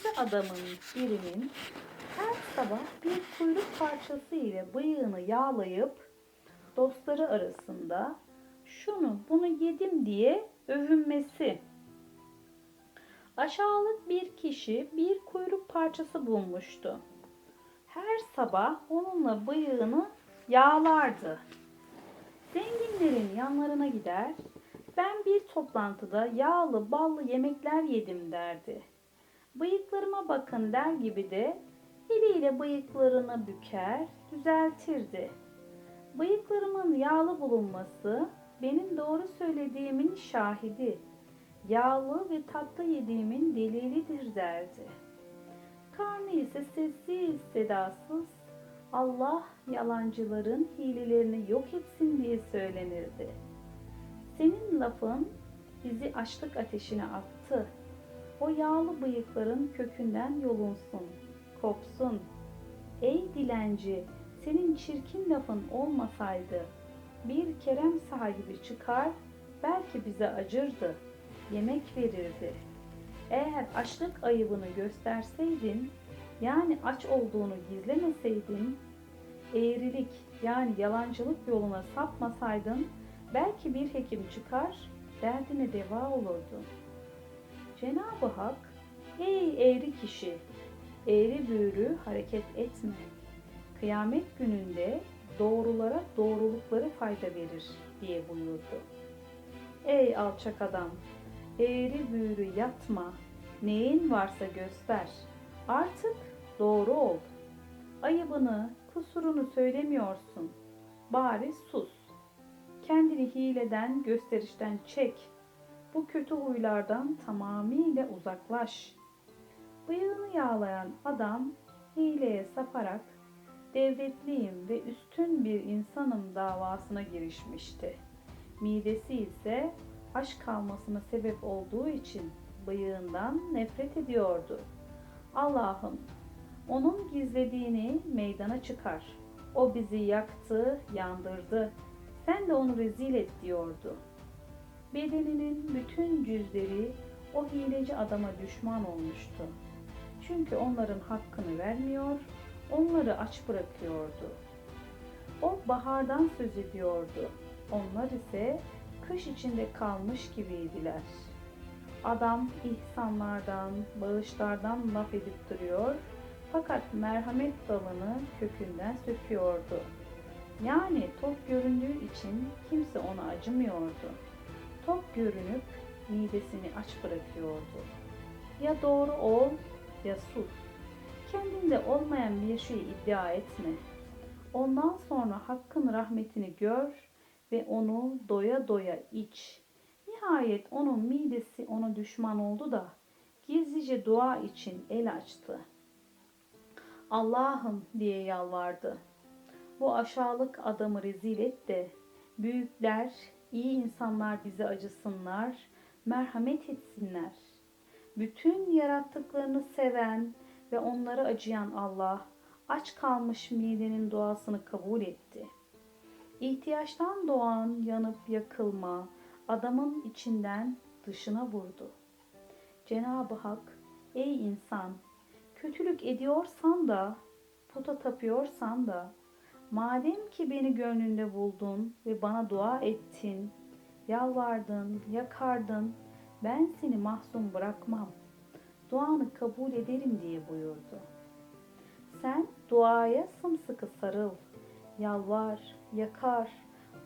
Hileci adamın birinin her sabah bir kuyruk parçası ile bıyığını yağlayıp dostları arasında şunu bunu yedim diye övünmesi. Aşağılık bir kişi bir kuyruk parçası bulmuştu. Her sabah onunla bıyığını yağlardı. Zenginlerin yanlarına gider, ben bir toplantıda yağlı ballı yemekler yedim derdi. Bıyıklarıma bakın der gibi de eliyle bıyıklarını büker, düzeltirdi. Bıyıklarımın yağlı bulunması benim doğru söylediğimin şahidi. Yağlı ve tatlı yediğimin delilidir derdi. Karnı ise sessiz sedasız Allah yalancıların hilelerini yok etsin diye söylenirdi. Senin lafın bizi açlık ateşine attı. O yağlı bıyıkların kökünden yolunsun, kopsun. Ey dilenci, senin çirkin lafın olmasaydı bir kerem sahibi çıkar, belki bize acırdı, yemek verirdi. Eğer açlık ayıbını gösterseydin, yani aç olduğunu gizlemeseydin, eğrilik yani yalancılık yoluna sapmasaydın, belki bir hekim çıkar, derdine deva olurdu. Cenab-ı Hak, ey eğri kişi, eğri büğrü hareket etme. Kıyamet gününde doğrulara doğrulukları fayda verir diye buyurdu. Ey alçak adam, eğri büğrü yatma, neyin varsa göster. Artık doğru ol. Ayıbını, kusurunu söylemiyorsun. Bari sus. Kendini hileden, gösterişten çek. Bu kötü huylardan tamamıyla uzaklaş. Bıyığını yağlayan adam hileye saparak devletliyim ve üstün bir insanım davasına girişmişti. Midesi ise aç kalmasına sebep olduğu için bıyığından nefret ediyordu. Allah'ım onun gizlediğini meydana çıkar. O bizi yaktı, yandırdı. Sen de onu rezil et diyordu. Bedeninin bütün cüzleri o hileci adama düşman olmuştu. Çünkü onların hakkını vermiyor, onları aç bırakıyordu. O bahardan söz ediyordu. Onlar ise kış içinde kalmış gibiydiler. Adam ihsanlardan, bağışlardan laf edip duruyor fakat merhamet dalını kökünden söküyordu. Yani top göründüğü için kimse ona acımıyordu. Top görünüp midesini aç bırakıyordu. Ya doğru ol ya sus. Kendinde olmayan bir şeyi iddia etme. Ondan sonra hakkın rahmetini gör ve onu doya doya iç. Nihayet onun midesi ona düşman oldu da gizlice dua için el açtı. Allah'ım diye yalvardı. Bu aşağılık adamı rezil et de büyükler, iyi insanlar bize acısınlar, merhamet etsinler. Bütün yarattıklarını seven ve onlara acıyan Allah aç kalmış midenin duasını kabul etti. İhtiyaçtan doğan yanıp yakılma adamın içinden dışına vurdu. Cenab-ı Hak, ey insan, kötülük ediyorsan da, puta tapıyorsan da, madem ki beni gönlünde buldun ve bana dua ettin, yalvardın, yakardın, ben seni mahzun bırakmam. Duanı kabul ederim diye buyurdu. Sen duaya sımsıkı sarıl, yalvar, yakar.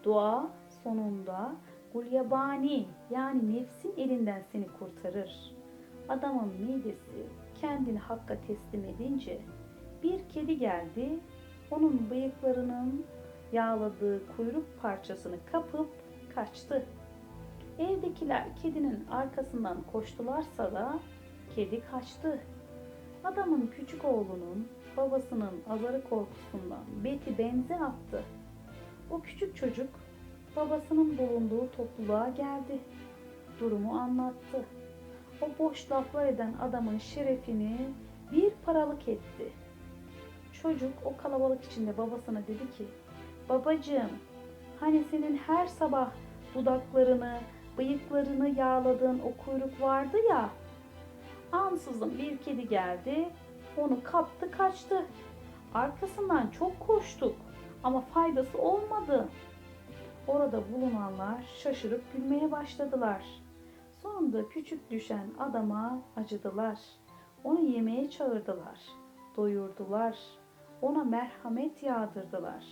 Dua sonunda gulyabani yani nefsin elinden seni kurtarır. Adamın midesi kendini hakka teslim edince bir kedi geldi, onun bıyıklarının yağladığı kuyruk parçasını kapıp kaçtı. Evdekiler kedinin arkasından koştularsa da kedi kaçtı. Adamın küçük oğlunun babasının azarı korkusundan beti benze attı. O küçük çocuk babasının bulunduğu topluluğa geldi. Durumu anlattı. O boş laflar eden adamın şerefini bir paralık etti. Çocuk o kalabalık içinde babasına dedi ki, Babacığım, hani senin her sabah dudaklarını, bıyıklarını yağladığın o kuyruk vardı ya, Ansızın bir kedi geldi, onu kaptı kaçtı. Arkasından çok koştuk ama faydası olmadı. Orada bulunanlar şaşırıp gülmeye başladılar. Sonunda küçük düşen adama acıdılar. Onu yemeğe çağırdılar. Doyurdular. Ona merhamet yağdırdılar.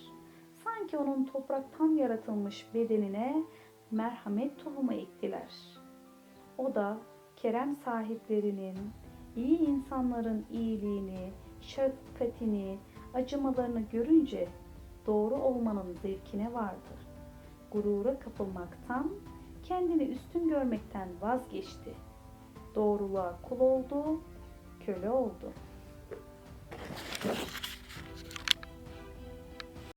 Sanki onun topraktan yaratılmış bedenine merhamet tohumu ektiler. O da kerem sahiplerinin, iyi insanların iyiliğini, şefkatini, acımalarını görünce doğru olmanın zevkine vardı. Gurura kapılmaktan, kendini üstün görmekten vazgeçti. Doğruluğa kul oldu, köle oldu.